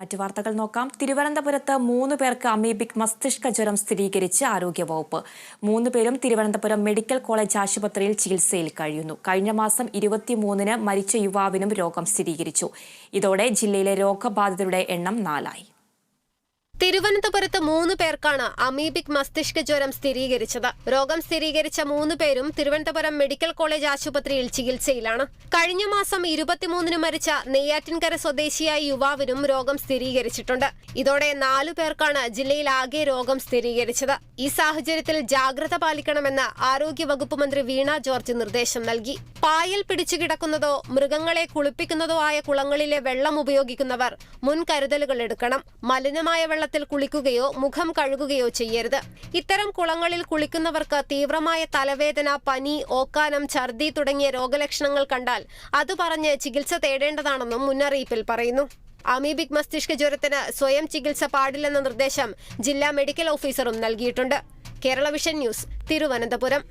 മറ്റു വാർത്തകൾ നോക്കാം. തിരുവനന്തപുരത്ത് മൂന്ന് പേർക്ക് അമീബിക് മസ്തിഷ്ക ജ്വരം സ്ഥിരീകരിച്ച് ആരോഗ്യവകുപ്പ്. മൂന്ന് പേരും തിരുവനന്തപുരം മെഡിക്കൽ കോളേജ് ആശുപത്രിയിൽ ചികിത്സയിൽ കഴിയുന്നു. കഴിഞ്ഞ മാസം ഇരുപത്തിമൂന്നിന് മരിച്ച യുവാവിനും രോഗം സ്ഥിരീകരിച്ചു. ഇതോടെ ജില്ലയിലെ രോഗബാധിതരുടെ എണ്ണം നാലായി. തിരുവനന്തപുരത്ത് മൂന്ന് പേർക്കാണ് അമീബിക് മസ്തിഷ്ക ജ്വരം സ്ഥിരീകരിച്ചത്. രോഗം സ്ഥിരീകരിച്ച മൂന്ന് പേരും തിരുവനന്തപുരം മെഡിക്കൽ കോളേജ് ആശുപത്രിയിൽ ചികിത്സയിലാണ്. കഴിഞ്ഞ മാസം ഇരുപത്തിമൂന്നിന് മരിച്ച നെയ്യാറ്റിൻകര സ്വദേശിയായ യുവാവിനും രോഗം സ്ഥിരീകരിച്ചിട്ടുണ്ട്. ഇതോടെ നാലു പേർക്കാണ് ജില്ലയിൽ ആകെ രോഗം സ്ഥിരീകരിച്ചത്. ഈ സാഹചര്യത്തിൽ ജാഗ്രത പാലിക്കണമെന്ന് ആരോഗ്യവകുപ്പ് മന്ത്രി വീണ ജോർജ് നിർദ്ദേശം നൽകി. പായൽ പിടിച്ചു കിടക്കുന്നതോ മൃഗങ്ങളെ കുളിപ്പിക്കുന്നതോ ആയ കുളങ്ങളിലെ വെള്ളം ഉപയോഗിക്കുന്നവർ മുൻകരുതലുകൾ എടുക്കണം. മലിനമായ വെള്ളത്തിൽ കുളിക്കുകയോ മുഖം കഴുകുകയോ ചെയ്യരുത്. ഇത്തരം കുളങ്ങളിൽ കുളിക്കുന്നവർക്ക് തീവ്രമായ തലവേദന പനി ഓക്കാനം ഛർദി തുടങ്ങിയ രോഗലക്ഷണങ്ങൾ കണ്ടാൽ അത് പറഞ്ഞ് ചികിത്സ തേടേണ്ടതാണെന്നും മുന്നറിയിപ്പിൽ പറയുന്നു. അമീബിക് മസ്തിഷ്ക ജ്വരത്തിന് സ്വയം ചികിത്സ പാടില്ലെന്ന നിർദ്ദേശം ജില്ലാ മെഡിക്കൽ ഓഫീസറും നൽകിയിട്ടുണ്ട്. Kerala vision news Thiruvananthapuram.